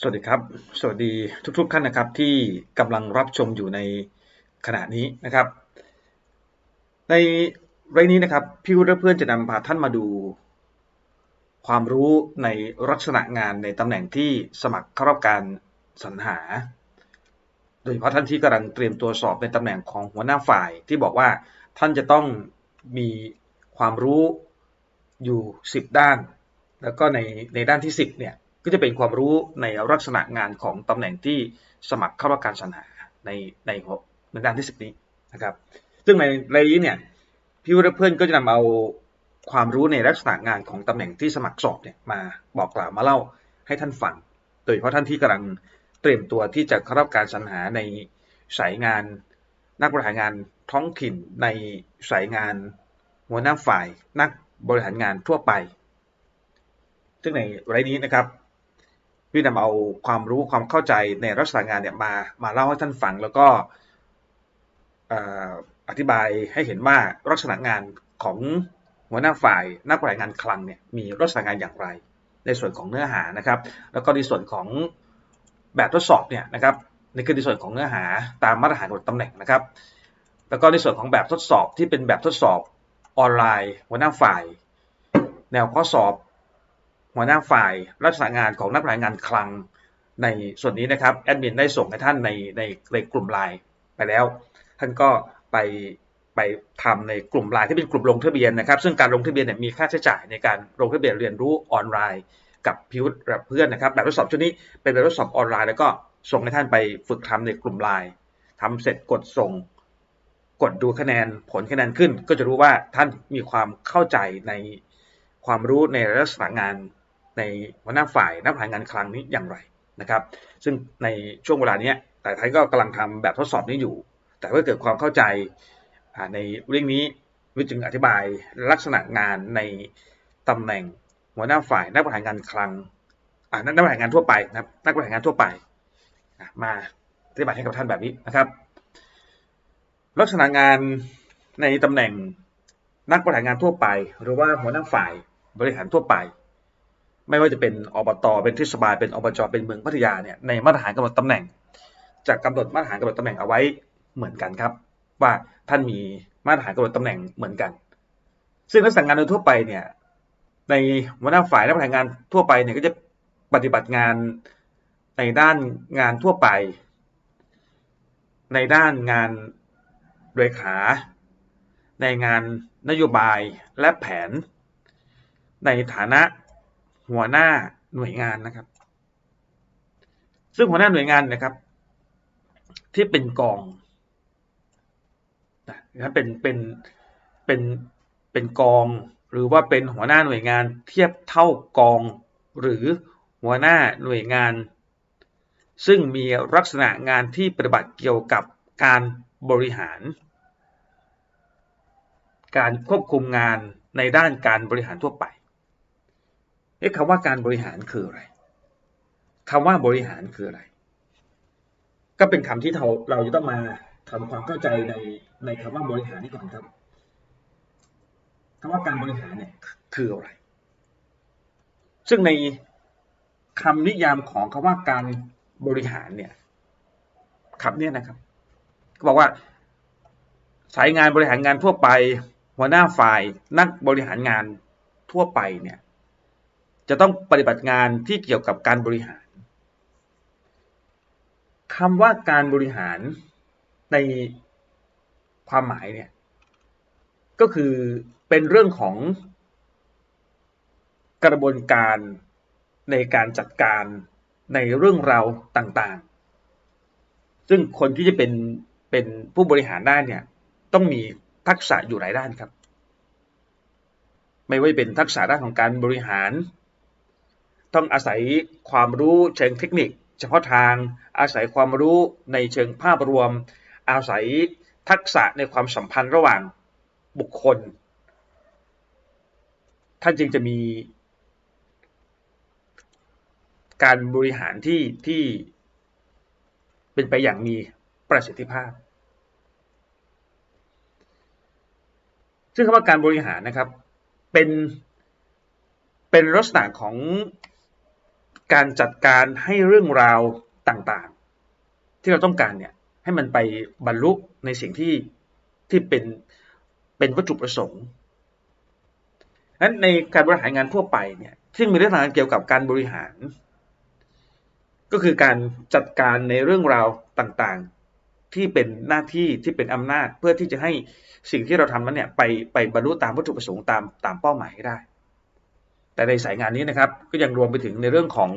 สวัสดีครับ สวัสดีทุกๆท่านนะครับที่กำลังรับชมอยู่ในขณะนี้นะครับ ในเรื่องนี้นะครับพี่วุฒิเพื่อนจะนำพาท่านมาดู ความรู้ในลักษณะงานในตำแหน่งที่สมัครเข้ารับการสรรหา โดยเฉพาะท่านที่กำลังเตรียมตัวสอบในตำแหน่งของหัวหน้าฝ่ายที่บอกว่าท่านจะต้องมีความรู้อยู่ 10 ด้าน แล้วก็ในในด้านที่ 10เนี่ย ก็จะเป็นความรู้ในลักษณะงานของตำแหน่งที่สมัครเข้ารับการสรรหาในในในด้านที่10นี้นะครับ ซึ่งในรายนี้เนี่ยพี่วุฒิเพื่อนก็จะนำเอาความรู้ในลักษณะงานของตำแหน่งที่สมัครสอบเนี่ยมาบอกกล่าวมาเล่าให้ท่านฟัง โดยเฉพาะท่านที่กำลังเตรียมตัวที่จะเข้ารับการสรรหาในสายงานนักบริหารงานท้องถิ่นในสายงานหัวหน้าฝ่ายนักบริหารงานทั่วไป ซึ่งในรายนี้นะครับ พี่นำเอาความรู้ความเข้าใจในลักษณะงานเนี่ยมามาเล่าให้ท่านฟังแล้วก็อธิบายให้เห็นว่าลักษณะงานของหัวหน้าฝ่ายนักรารงานคลังเนี่ยมีลักษณะงานอย่างไร ในส่วนของเนื้อหานะครับ แล้วก็ในส่วนของแบบทดสอบเนี่ยนะครับในคือในส่วนของเนื้อหาตามมาตรฐานกฎตำแหน่งนะครับ แล้วก็ในส่วนของแบบทดสอบที่เป็นแบบทดสอบออนไลน์ หัวหน้าฝ่าย แนวข้อสอบ หัวหน้าฝ่ายรักษางานของนักรารงานคลังในส่วนนี้นะครับแอดมินได้ส่งให้ท่านในในในกลุ่มไลน์ไปแล้ว ท่านก็ไปไปทำในกลุ่มไลน์ที่เป็นกลุ่มลงทะเบียนนะครับ ซึ่งการลงทะเบียนเนี่ยมีค่าใช้จ่ายในการลงทะเบียนเรียนรู้ออนไลน์ กับพิวเพื่อนนะครับแบบทดสอบชุดนี้เป็นแบบทดสอบออนไลน์แล้วก็ส่งให้ท่านไปฝึกทำในกลุ่มไลน์ทำเสร็จกดส่ง กดดูคะแนนผลคะแนนขึ้น ก็จะรู้ว่าท่านมีความเข้าใจในความรู้ในลักษณะงาน ในหัวหน้าฝ่ายนักบริหารงานคลังนี้อย่างไรนะครับ ซึ่งในช่วงเวลานี้แต่ไทยก็กำลังทำแบบทดสอบนี้อยู่ แต่เพื่อเกิดความเข้าใจในเรื่องนี้วิจึงอธิบายลักษณะงานในตำแหน่งหัวหน้าฝ่ายนักบริหารงานคลังนักบริหารงานทั่วไปนะครับนักบริหารงานทั่วไป มาอธิบายให้กับท่านแบบนี้นะครับ ลักษณะงานในตำแหน่งนักบริหารงานทั่วไป หรือว่าหัวหน้าฝ่ายบริหารทั่วไป ไม่ว่าจะเป็นอบตเป็นเทศบาลเป็นอบจเป็นเมืองพัทยาเนี่ยในมาตรฐานกำหนดตำแหน่งจะกำหนดมาตรฐานกำหนดตำแหน่งเอาไว้เหมือนกันครับ ว่าท่านมีมาตรฐานกำหนดตำแหน่งเหมือนกัน ซึ่งนักสั่งงานโดยทั่วไปเนี่ยในหัวหน้าฝ่ายนักบริหารงานทั่วไปเนี่ยก็จะปฏิบัติงานในด้านงานทั่วไป ในด้านงานเรขา ในงานนโยบายและแผน ในฐานะ หัวหน้าหน่วยงานนะครับ ซึ่งหัวหน้าหน่วยงานนะครับ ที่เป็นกองนะเป็นเป็นเป็นเป็นกอง หรือว่าเป็นหัวหน้าหน่วยงานเทียบเท่ากอง หรือหัวหน้าหน่วยงาน ซึ่งมีลักษณะงานที่ปฏิบัติเกี่ยวกับการบริหาร การควบคุมงานในด้านการบริหารทั่วไป เอ๊ะคำว่าการบริหารคืออะไรคำว่าบริหารคืออะไร ก็เป็นคำที่เราเราจะต้องมาทำความเข้าใจในในคำว่าบริหารนี่ก่อนครับคำว่าการบริหารเนี่ยคืออะไร ซึ่งในคำนิยามของคำว่าการบริหารเนี่ยคำนี้นะครับก็บอกว่า สายงานบริหารงานทั่วไป หัวหน้าฝ่ายนักบริหารงานทั่วไปเนี่ย จะต้องปฏิบัติงานที่เกี่ยวกับการบริหารคำว่าการบริหารในความหมายเนี่ยก็คือเป็นเรื่องของกระบวนการในการจัดการในเรื่องราวต่างๆ ซึ่งคนที่จะเป็นเป็นผู้บริหารได้เนี่ยต้องมีทักษะอยู่หลายด้านครับ ไม่ว่าเป็นทักษะด้านของการบริหาร ต้องอาศัยความรู้เชิงเทคนิค เฉพาะทางอาศัยความรู้ในเชิงภาพรวม อาศัยทักษะในความสัมพันธ์ระหว่างบุคคล ท่านจึงจะมีการบริหารที่ที่เป็นไปอย่างมีประสิทธิภาพ ซึ่งคำว่าการบริหารนะครับ เป็นเป็นลักษณะของ การจัดการให้เรื่องราวต่างๆ ที่เราต้องการเนี่ยให้มันไปบรรลุในสิ่งที่ที่เป็นเป็นวัตถุประสงค์นั้นในการบริหารงานทั่วไปเนี่ยซึ่งมีเรื่องงานเกี่ยวกับการบริหาร ก็คือการจัดการในเรื่องราวต่างๆ ที่เป็นหน้าที่ที่เป็นอำนาจเพื่อที่จะให้สิ่งที่เราทำนั้นเนี่ยไปไปบรรลุตามวัตถุประสงค์ตามตามเป้าหมายให้ได้ แต่ในสายงานนี้นะครับก็ยังรวมไปถึงในเรื่องของ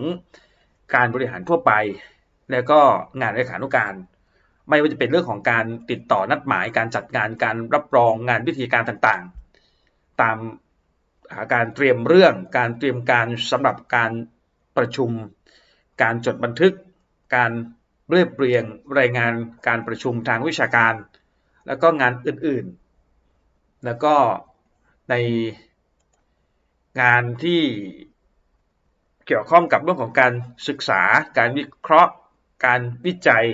การบริหารทั่วไป แล้วก็งานเลขานุการ ไม่ว่าจะเป็นเรื่องของการติดต่อนัดหมายการจัดงานการรับรองงานวิธีการต่างๆ ตามการเตรียมเรื่องการเตรียมการสำหรับการประชุม การจดบันทึก การเรียบเรียงรายงานการประชุมทางวิชาการ แล้วก็งานอื่นๆ แล้วก็ใน งานที่เกี่ยวข้องกับเรื่องของการศึกษา การวิเคราะห์ การวิจัย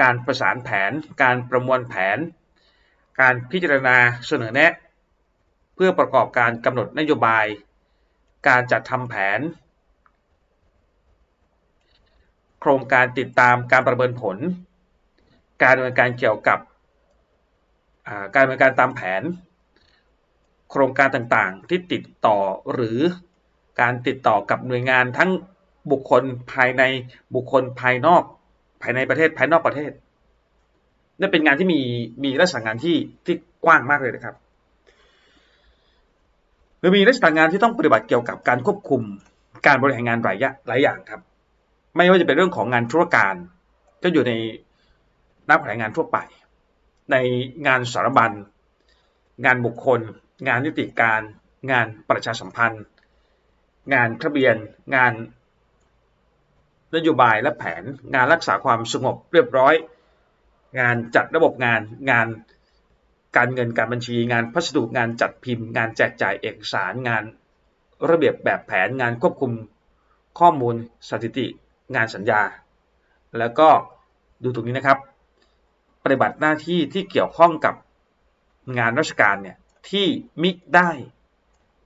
การประสานแผน การประมวลแผน การพิจารณาเสนอแนะ เพื่อประกอบการกำหนดนโยบาย การจัดทำแผน โครงการติดตามการประเมินผล การดำเนินการเกี่ยวกับการดำเนินการตามแผน โครงการต่างๆ ที่ติดต่อหรือการติดต่อกับหน่วยงานทั้งบุคคลภายในบุคคลภายนอก ภายในประเทศภายนอกประเทศนี่เป็นงานที่มีมีลักษณะงานที่ที่กว้างมากเลยนะครับหรือมีลักษณะงานที่ต้องปฏิบัติเกี่ยวกับการควบคุมการบริหารงานหลายหลายอย่างครับ ไม่ว่าจะเป็นเรื่องของงานธุรการ ก็อยู่ในนักบริหารงานทั่วไป ในงานสารบัญงานบุคคล งานนิติการ งานประชาสัมพันธ์ งานทะเบียน งานนโยบายและแผน งานรักษาความสงบเรียบร้อย งานจัดระบบงาน งานการเงินการบัญชี งานพัสดุงานจัดพิมพ์ งานแจกจ่ายเอกสารงานระเบียบแบบแผนงานควบคุมข้อมูลสถิติ งานสัญญา แล้วก็ดูตรงนี้นะครับ ปฏิบัติหน้าที่ที่เกี่ยวข้องกับงานราชการเนี่ย ที่มิได้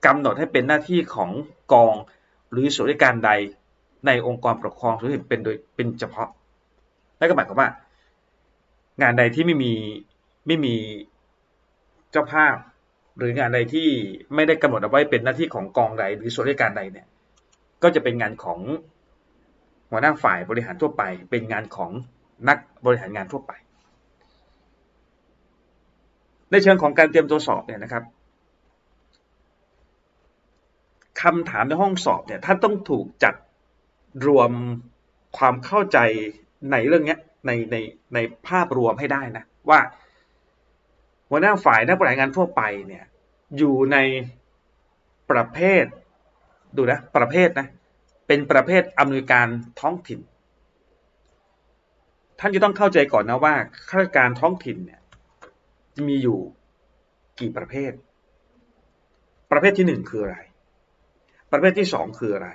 กำหนดให้เป็นหน้าที่ของกองหรือส่วนราชการใดในองค์กรปกครองส่วนเป็นโดยเป็นเฉพาะนั่นก็หมายความว่า งานใดที่ไม่มีไม่มีเจ้าภาพ หรืองานใดที่ไม่ได้กำหนดเอาไว้เป็นหน้าที่ของกองใดหรือส่วนราชการใดเนี่ย ก็จะเป็นงานของหัวหน้าฝ่ายบริหารทั่วไป เป็นงานของนักบริหารงานทั่วไป ในเชิงของการเตรียมตัวสอบเนี่ยนะครับคำถามในห้องสอบเนี่ยท่านต้องถูกจัดรวมความเข้าใจในเรื่องนี้ในในในภาพรวมให้ได้นะว่าหัวหน้าฝ่ายนักบริหารงานทั่วไปเนี่ยอยู่ในประเภทดูนะประเภทนะเป็นประเภทอำนวยการท้องถิ่น ท่านจะต้องเข้าใจก่อนนะว่าข้าราชการท้องถิ่นเนี่ย จะมีอยู่กี่ประเภท ประเภทที่หนึ่งคืออะไร ประเภทที่สองคืออะไร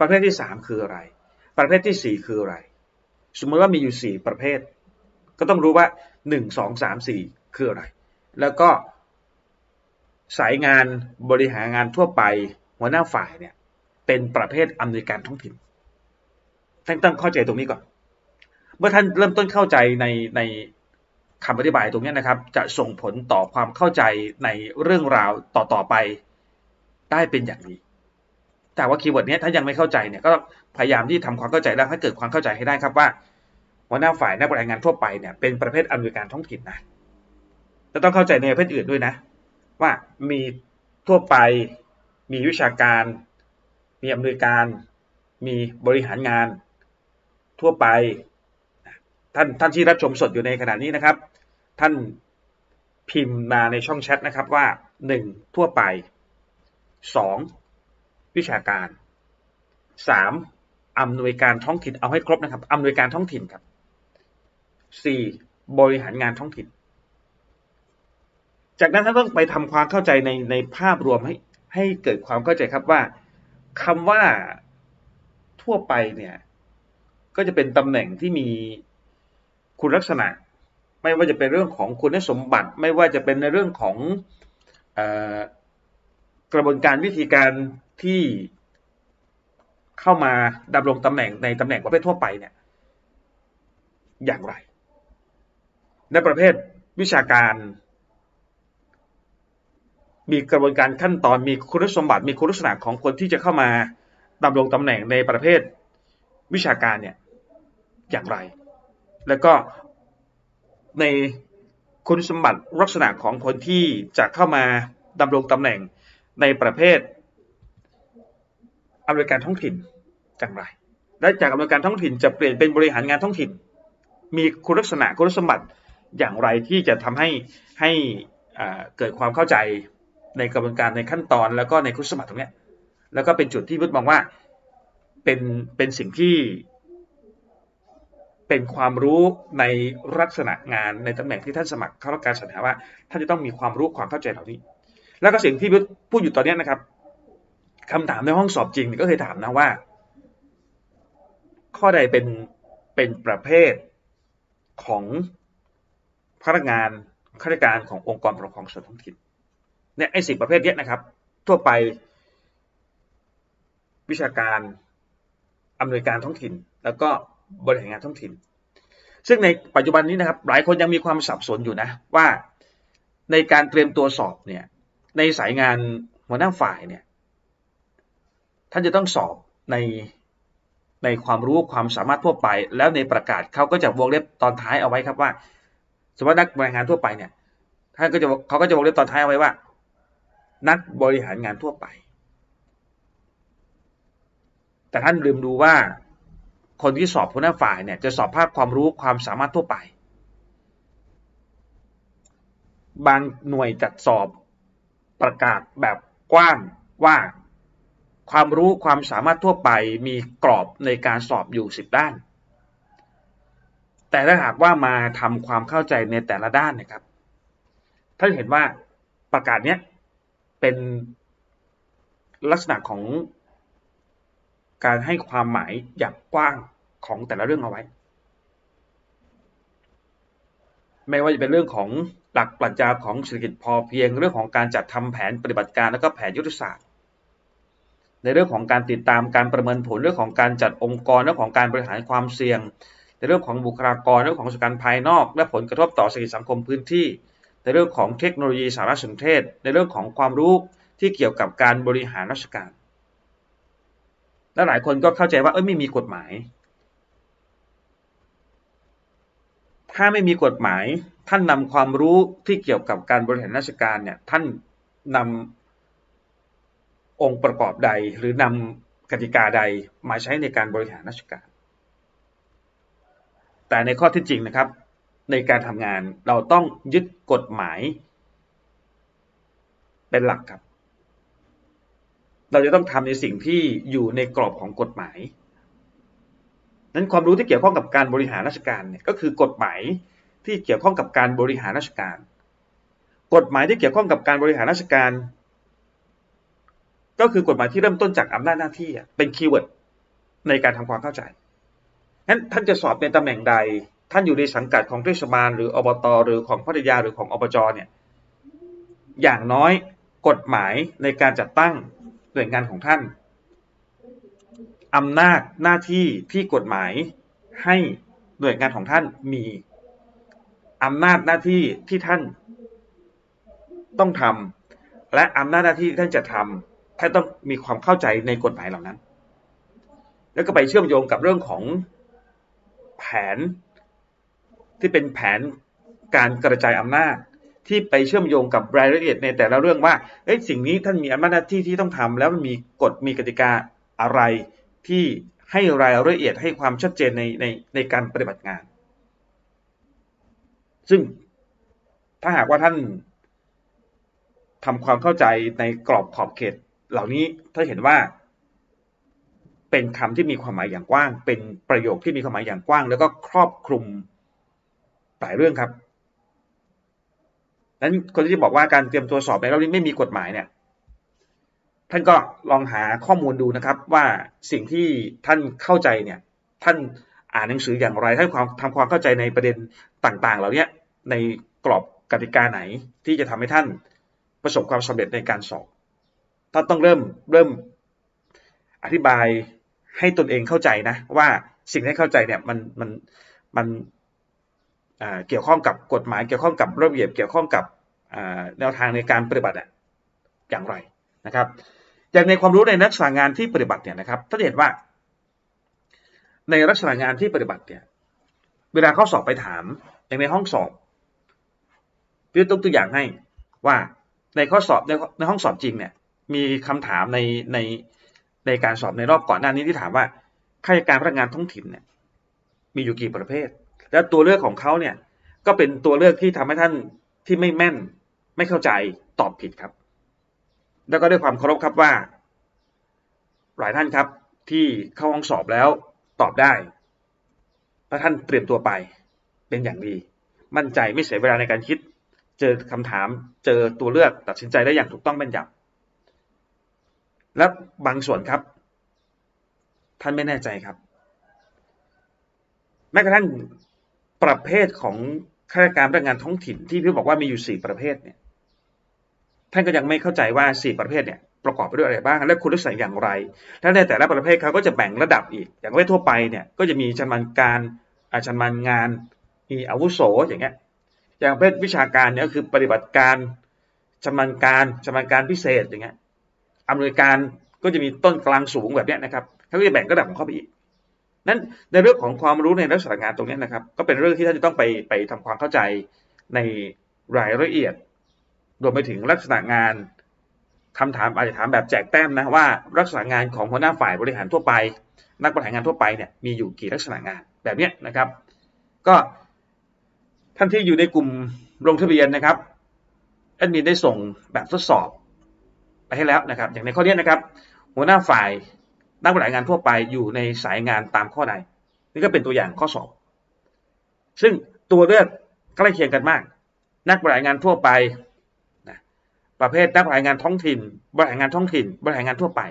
ประเภทที่สามคืออะไร ประเภทที่สี่คืออะไร สมมติว่ามีอยู่สี่ประเภท ก็ต้องรู้ว่าหนึ่งสองสามสี่คืออะไร แล้วก็สายงานบริหารงานทั่วไปหัวหน้าฝ่ายเนี่ยเป็นประเภทอำนวยการท้องถิ่นท่านต้องเข้าใจตรงนี้ก่อน เมื่อท่านเริ่มต้นเข้าใจในใน คำอธิบายตรงนี้นะครับ จะส่งผลต่อความเข้าใจในเรื่องราวต่อๆไปได้เป็นอย่างดีแต่ว่าคีย์เวิร์ดนี้ถ้ายังไม่เข้าใจเนี่ยก็พยายามที่ทำความเข้าใจแล้วให้เกิดความเข้าใจให้ได้ครับว่าหัวหน้าฝ่ายนักบริหารงานทั่วไปเนี่ยเป็นประเภทอำนวยการท้องถิ่นนะจะต้องเข้าใจในประเภทอื่นด้วยนะ ว่ามีทั่วไป มีวิชาการ มีอำนวยการ มีบริหารงาน ทั่วไป ท่านท่านที่รับชมสดอยู่ในขณะนี้นะครับ ท่านพิมพ์มาในช่องแชทนะครับว่า 1. ทั่วไป 2. วิชาการ 3. อำนวยการท้องถิ่นเอาให้ครบนะครับอำนวยการท้องถิ่นครับ 4. บริหารงานท้องถิ่น จากนั้นท่านต้องไปทำความเข้าใจในในภาพรวมให้ให้เกิดความเข้าใจครับว่าคำว่าทั่วไปเนี่ยก็จะเป็นตำแหน่งที่มี คุณลักษณะ ไม่ว่าจะเป็นเรื่องของคุณสมบัติ ไม่ว่าจะเป็นในเรื่องของอกระบวนการวิธีการที่เข้ามาดำรงตำแหน่งในตำแหน่งประเภททั่วไปเนี่ยอย่างไร ในประเภทวิชาการ มีกระบวนการขั้นตอนมีคุณสมบัติ มีคุณลักษณะของคนที่จะเข้ามาดำรงตำแหน่งในประเภทวิชาการเนี่ยอย่างไร แล้วก็ในคุณสมบัติลักษณะของคนที่จะเข้ามาดำรงตำแหน่งในประเภทอำนวยการท้องถิ่นอย่างไร และจากอำนวยการท้องถิ่นจะเปลี่ยนเป็นบริหารงานท้องถิ่น มีคุณลักษณะคุณสมบัติอย่างไรที่จะทำให้ให้เกิดความเข้าใจในกระบวนการในขั้นตอนแล้วก็ในคุณสมบัติตรงนี้แล้วก็เป็นจุดที่พุทธมองว่าเป็นเป็นสิ่งที่ เป็นความรู้ในลักษณะงานในตำแหน่งที่ท่านสมัครเข้ารับการสรรหาว่า ท่านจะต้องมีความรู้ความเข้าใจเหล่านี้ แล้วก็สิ่งที่พูดอยู่ตอนนี้นะครับคำถามในห้องสอบจริงก็เคยถามนะว่า ข้อใดเป็นเป็นประเภทของพนักงานข้าราชการขององค์กรปกครองส่วนท้องถิ่นเนี่ยไอ้สิประเภทนี้นะครับ ทั่วไป วิชาการอำนวยการท้องถิ่น แล้วก็ บริหารงานท้องถิ่น ซึ่งในปัจจุบันนี้นะครับ หลายคนยังมีความสับสนอยู่นะ ว่าในการเตรียมตัวสอบเนี่ย ในสายงานหัวหน้าฝ่ายเนี่ย ท่านจะต้องสอบในในความรู้ความสามารถทั่วไป แล้วในประกาศเขาก็จะวงเล็บตอนท้ายเอาไว้ครับว่าสมมตินักบริหารทั่วไปเนี่ยท่านก็จะเขาก็จะวงเล็บตอนท้ายเอาไว้ว่า นักบริหารงานทั่วไป แต่ท่านลืมดูว่า คนที่สอบหัวหน้าฝ่ายเนี่ยจะสอบภาคความรู้ความสามารถทั่วไป บางหน่วยจัดสอบประกาศแบบกว้างว่าความรู้ความสามารถทั่วไปมีกรอบในการสอบอยู่สิบด้าน แต่ถ้าหากว่ามาทำความเข้าใจในแต่ละด้านนะครับท่านเห็นว่าประกาศเนี้ยเป็นลักษณะของ การให้ความหมายอย่างกว้างของแต่ละเรื่องเอาไว้ ไม่ว่าจะเป็นเรื่องของหลักปรัชญาของเศรษฐกิจพอเพียง เรื่องของการจัดทำแผนปฏิบัติการแล้วก็แผนยุทธศาสตร์ ในเรื่องของการติดตามการประเมินผลเรื่องของการจัดองค์กรเรื่องของการบริหารความเสี่ยง ในเรื่องของบุคลากรเรื่องของสการภายนอก และผลกระทบต่อเศรษฐกิจสังคมพื้นที่ ในเรื่องของเทคโนโลยีสารสนเทศ ในเรื่องของความรู้ที่เกี่ยวกับการบริหารราชการ และหลายคนก็เข้าใจว่า เอ้ยไม่มีกฎหมาย ถ้าไม่มีกฎหมาย ท่านนำความรู้ที่เกี่ยวกับการบริหารราชการเนี่ย ท่านนำองค์ประกอบใดหรือนำกติกาใดมาใช้ในการบริหารราชการ แต่ในข้อที่จริงนะครับ ในการทำงานเราต้องยึดกฎหมาย เป็นหลักครับ เราจะต้องทำในสิ่งที่อยู่ในกรอบของกฎหมายนั้นความรู้ที่เกี่ยวข้องกับการบริหารราชการเนี่ยก็คือกฎหมายที่เกี่ยวข้องกับการบริหารราชการ กฎหมายที่เกี่ยวข้องกับการบริหารราชการ ก็คือกฎหมายที่เริ่มต้นจากอำนาจหน้าที่เป็นคีย์เวิร์ดในการทำความเข้าใจนั้นท่านจะสอบในตำแหน่งใด ท่านอยู่ในสังกัดของเทศบาลหรืออบตหรือของพัทยาหรือของอบจเนี่ยอย่างน้อยกฎหมายในการจัดตั้ง หน่วยงานของท่านอำนาจหน้าที่ที่กฎหมายให้หน่วยงานของท่านมีอำนาจหน้าที่ที่ท่านต้องทำและอำนาจหน้าที่ที่ท่านจะทำท่านต้องมีความเข้าใจในกฎหมายเหล่านั้น แล้วก็ไปเชื่อมโยงกับเรื่องของแผนที่เป็นแผนการกระจายอำนาจ ที่ไปเชื่อมโยงกับรายละเอียดในแต่ละเรื่องว่าเอ้ยสิ่งนี้ท่านมีอำนาจหน้าที่ที่ต้องทำแล้วมันมีกฎมีกติกาอะไรที่ให้รายละเอียดให้ความชัดเจนในในในการปฏิบัติงาน ซึ่งถ้าหากว่าท่านทำความเข้าใจในกรอบขอบเขต เหล่านี้ถ้าเห็นว่า เป็นคำที่มีความหมายอย่างกว้าง เป็นประโยคที่มีความหมายอย่างกว้าง แล้วก็ครอบคลุมหลายเรื่องครับ นั้นคนที่บอกว่าการเตรียมตัวสอบในรอบนี้ไม่มีกฎหมายเนี่ยท่านก็ลองหาข้อมูลดูนะครับว่าสิ่งที่ท่านเข้าใจเนี่ยท่านอ่านหนังสืออย่างไรท่านความทำความเข้าใจในประเด็นต่างๆ เหล่านี้ในกรอบกติกาไหนที่จะทำให้ท่านประสบความสำเร็จในการสอบท่านต้องเริ่มเริ่มอธิบายให้ตนเองเข้าใจนะว่าสิ่งที่เข้าใจเนี่ยมันมันมัน เกี่ยวข้องกับกฎหมายเกี่ยวข้องกับระเบียบเกี่ยวข้องกับแนวทางในการปฏิบัติอย่างไรนะครับอย่างในความรู้ในนักศึกษางานที่ปฏิบัติเนี่ยนะครับถ้าเห็นว่า ในลักษณะงานที่ปฏิบัติเนี่ยเวลาเขาสอบไปถามอย่างในห้องสอบพี่ตุ๊กตัวอย่างให้ว่าในข้อสอบในในห้องสอบจริงเนี่ยมีคำถามในในในการสอบในรอบก่อนหน้านี้ที่ถามว่าข้าราชการพนักงานท้องถิ่นเนี่ยมีอยู่กี่ประเภท แล้วตัวเลือกของเขาเนี่ยก็เป็นตัวเลือกที่ทำให้ท่านที่ไม่แม่น ไม่เข้าใจตอบผิดครับ แล้วก็ด้วยความเคารพครับว่า หลายท่านครับที่เข้าห้องสอบแล้วตอบได้ถ้าท่านเตรียมตัวไปเป็นอย่างดี มั่นใจไม่เสียเวลาในการคิด เจอคำถาม เจอตัวเลือกตัดสินใจได้อย่างถูกต้องแม่นยำและบางส่วนครับ ท่านไม่แน่ใจครับ แม้กระทั่ง ประเภทของข้าราชการพนักงานท้องถิ่นที่พี่บอกว่ามีอยู่สี่ประเภทเนี่ยท่านก็ยังไม่เข้าใจว่าสี่ประเภทเนี่ยประกอบไปด้วยอะไรบ้าง และคุณลักษณะอย่างไร และในแต่ละประเภทเขาก็จะแบ่งระดับอีก อย่างประเภททั่วไปเนี่ยก็จะมีชำนาญการอาชำนาญงาน มีอาวุโสอย่างเงี้ย อย่างประเภทวิชาการเนี่ยก็คือปฏิบัติการชำนาญการชำนาญการพิเศษอย่างเงี้ยอำนวยการก็จะมีต้นกลางสูงแบบเนี้ยนะครับเขาก็จะแบ่งระดับของเขาไปอีก นั้นในเรื่องของความรู้ในลักษณะงานตรงนี้นะครับ ก็เป็นเรื่องที่ท่านจะต้องไปไปทำความเข้าใจในรายละเอียดรวมไปถึงลักษณะงานคำถามอาจจะถามแบบแจกแต้มนะว่าลักษณะงานของหัวหน้าฝ่ายบริหารทั่วไป นักบริหารงานทั่วไปเนี่ยมีอยู่กี่ลักษณะงานแบบนี้นะครับ ก็ท่านที่อยู่ในกลุ่มลงทะเบียนนะครับแอดมินได้ส่งแบบทดสอบไปให้แล้วนะครับ อย่างในข้อนี้นะครับ หัวหน้าฝ่าย นักบริหารงานทั่วไปอยู่ในสายงานตามข้อใดนี่ก็เป็นตัวอย่างข้อสอบซึ่งตัวเลือกใกล้เคียงกันมาก นักบริหารงานทั่วไปนะประเภทนักบริหารงานท้องถิ่น บริหารงานท้องถิ่น บริหารงานทั่วไป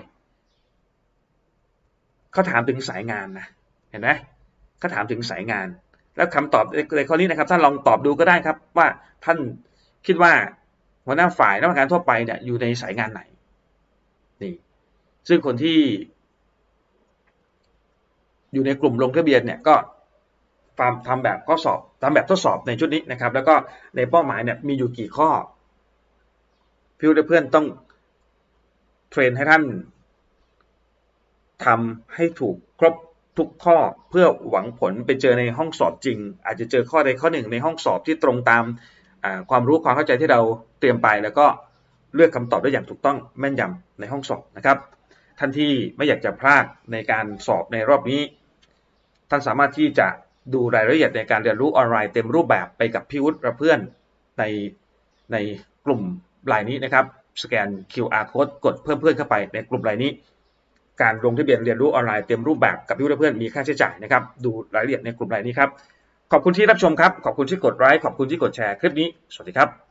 เขาถามถึงสายงานนะเห็นไหมเขาถามถึงสายงาน แล้วคำตอบในข้อนี้นะครับท่านลองตอบดูก็ได้ครับ ว่าท่านคิดว่าหัวหน้าฝ่ายนักบริหารทั่วไปเนี่ยอยู่ในสายงานไหนนี่ซึ่งคนที่ อยู่ในกลุ่มลงทะเบียนเนี่ยก็ทำแบบข้อสอบทำแบบทดสอบในชุดนี้นะครับ แล้วก็ในเป้าหมายเนี่ยมีอยู่กี่ข้อพี่และเพื่อนต้องเทรนให้ท่านทำให้ถูกครบทุกข้อเพื่อหวังผลไปเจอในห้องสอบจริง อาจจะเจอข้อใดข้อหนึ่งในห้องสอบที่ตรงตามความรู้ความเข้าใจที่เราเตรียมไป แล้วก็เลือกคำตอบได้อย่างถูกต้องแม่นยำในห้องสอบนะครับ ท่านที่ไม่อยากจะพลาดในการสอบในรอบนี้ ท่านสามารถที่จะดูรายละเอียดในการเรียนรู้ออนไลน์เต็มรูปแบบไปกับพี่วุฒิและเพื่อนในในกลุ่มรายนี้นะครับ สแกน QR code กดเพิ่มเพื่อนเข้าไปในกลุ่มรายนี้ การลงทะเบียนเรียนรู้ออนไลน์เต็มรูปแบบกับพี่เพื่อนมีค่าใช้จ่ายนะครับ ดูรายละเอียดในกลุ่มรายนี้ครับ ขอบคุณที่รับชมครับ ขอบคุณที่กดไลค์ ขอบคุณที่กดแชร์คลิปนี้ สวัสดีครับ